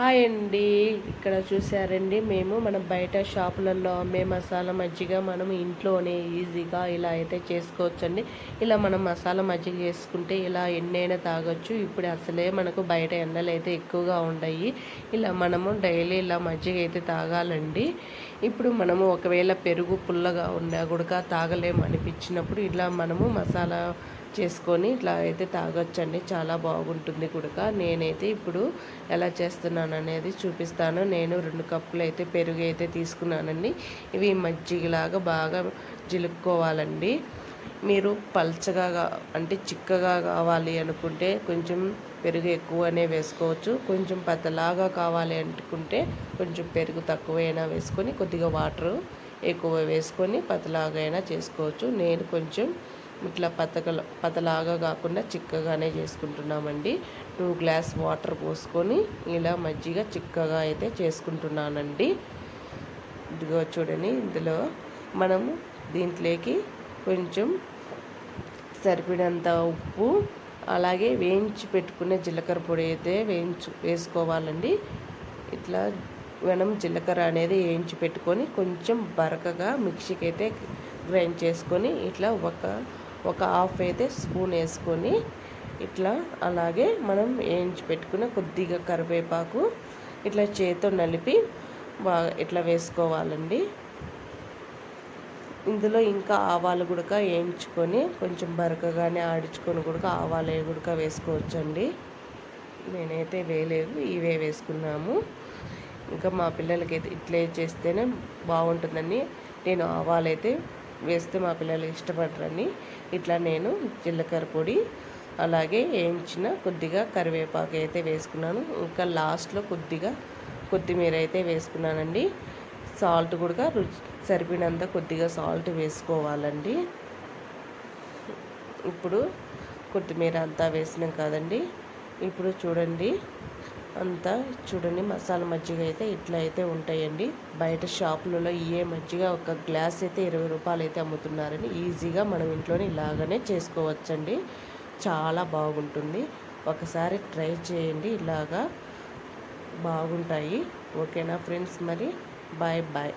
Hi అండి. ఇక్కడ చూసారండి మేము మన బయట షాపులలో అమ్మే మసాలా మజ్జిగ మనం ఇంట్లోనే ఈజీగా ఇలా అయితే చేసుకోవచ్చండి. ఇలా మనం మసాలా మజ్జిగ చేసుకుంటే ఇలా ఎన్నైనా తాగొచ్చు. ఇప్పుడు అసలే మనకు బయట ఎండలు అయితే ఎక్కువగా ఉన్నాయి ఇలా మనము డైలీ ఇలా మజ్జిగ అయితే తాగాలండి. ఇప్పుడు మనము ఒకవేళ పెరుగు పుల్లగా ఉన్నా కూడా తాగలేము అనిపించినప్పుడు ఇలా మనము మసాలా చేసుకొని ఇట్లా అయితే తాగొచ్చండి. చాలా బాగుంటుంది కుడక. నేనైతే ఇప్పుడు ఎలా చేస్తున్నాను అనేది చూపిస్తాను. నేను రెండు కప్పులు అయితే పెరుగు అయితే తీసుకున్నానండి. ఇవి మజ్జిగలాగా బాగా జిలుక్కోవాలండి. మీరు పల్చగా అంటే చిక్కగా కావాలి అనుకుంటే కొంచెం పెరుగు ఎక్కువనే వేసుకోవచ్చు. కొంచెం పెద్దలాగా కావాలి అనుకుంటే కొంచెం పెరుగు తక్కువైనా వేసుకొని కొద్దిగా వాటర్ ఎక్కువ వేసుకొని పతలాగైనా చేసుకోవచ్చు. నేను కొంచెం ఇట్లా పతకల పతలాగా కాకుండా చిక్కగానే చేసుకుంటున్నామండి. టూ గ్లాస్ వాటర్ పోసుకొని ఇలా మజ్జిగ చిక్కగా అయితే చేసుకుంటున్నానండి. ఇదిగో చూడండి ఇందులో మనము దీంట్లోకి కొంచెం సరిపడంత ఉప్పు అలాగే వేయించి పెట్టుకునే జీలకర్ర పొడి అయితే వేయించు వేసుకోవాలండి. ఇట్లా మనం జీలకర్ర అనేది వేయించి పెట్టుకొని కొంచెం బరకగా మిక్సీకి అయితే గ్రైండ్ చేసుకొని ఇట్లా ఒక ఒక హాఫ్ అయితే స్పూన్ వేసుకొని ఇట్లా అలాగే మనం వేయించి పెట్టుకున్న కొద్దిగా కరివేపాకు ఇట్లా చేతితో నలిపి బాగా ఇట్లా వేసుకోవాలండి. ఇందులో ఇంకా ఆవాలు గుడక వేయించుకొని కొంచెం బరకగానే ఆడించుకొని కూడా ఆవాలు గుడక వేసుకోవచ్చండి. నేనైతే వేయలేదు ఇవే వేసుకున్నాము. ఇంకా మా పిల్లలకి అయితే ఇట్లే చేస్తేనే బాగుంటుందని నేను ఆవాలైతే వేస్తే మా పిల్లలు ఇష్టపడరని ఇట్లా నేను జీలకర్ర పొడి అలాగే వేయించిన కొద్దిగా కరివేపాకు అయితే వేసుకున్నాను. ఇంకా లాస్ట్లో కొద్దిగా కొత్తిమీర అయితే వేసుకున్నానండి. సాల్ట్ కూడా రుచి సరిపోయినంత కొద్దిగా సాల్ట్ వేసుకోవాలండి. ఇప్పుడు కొత్తిమీర అంతా వేసినాం కదండి. ఇప్పుడు చూడండి. అంతా చూడండి మసాలా మజ్జిగ అయితే ఇట్లా అయితే ఉంటాయండి. బయట షాపులలో ఏ మజ్జిగ ఒక గ్లాస్ అయితే ఇరవై రూపాయలు అయితే అమ్ముతున్నారని ఈజీగా మనం ఇంట్లోనే ఇలాగనే చేసుకోవచ్చండి. చాలా బాగుంటుంది. ఒకసారి ట్రై చేయండి ఇలాగా బాగుంటాయి. ఓకేనా ఫ్రెండ్స్ మరి? Bye bye.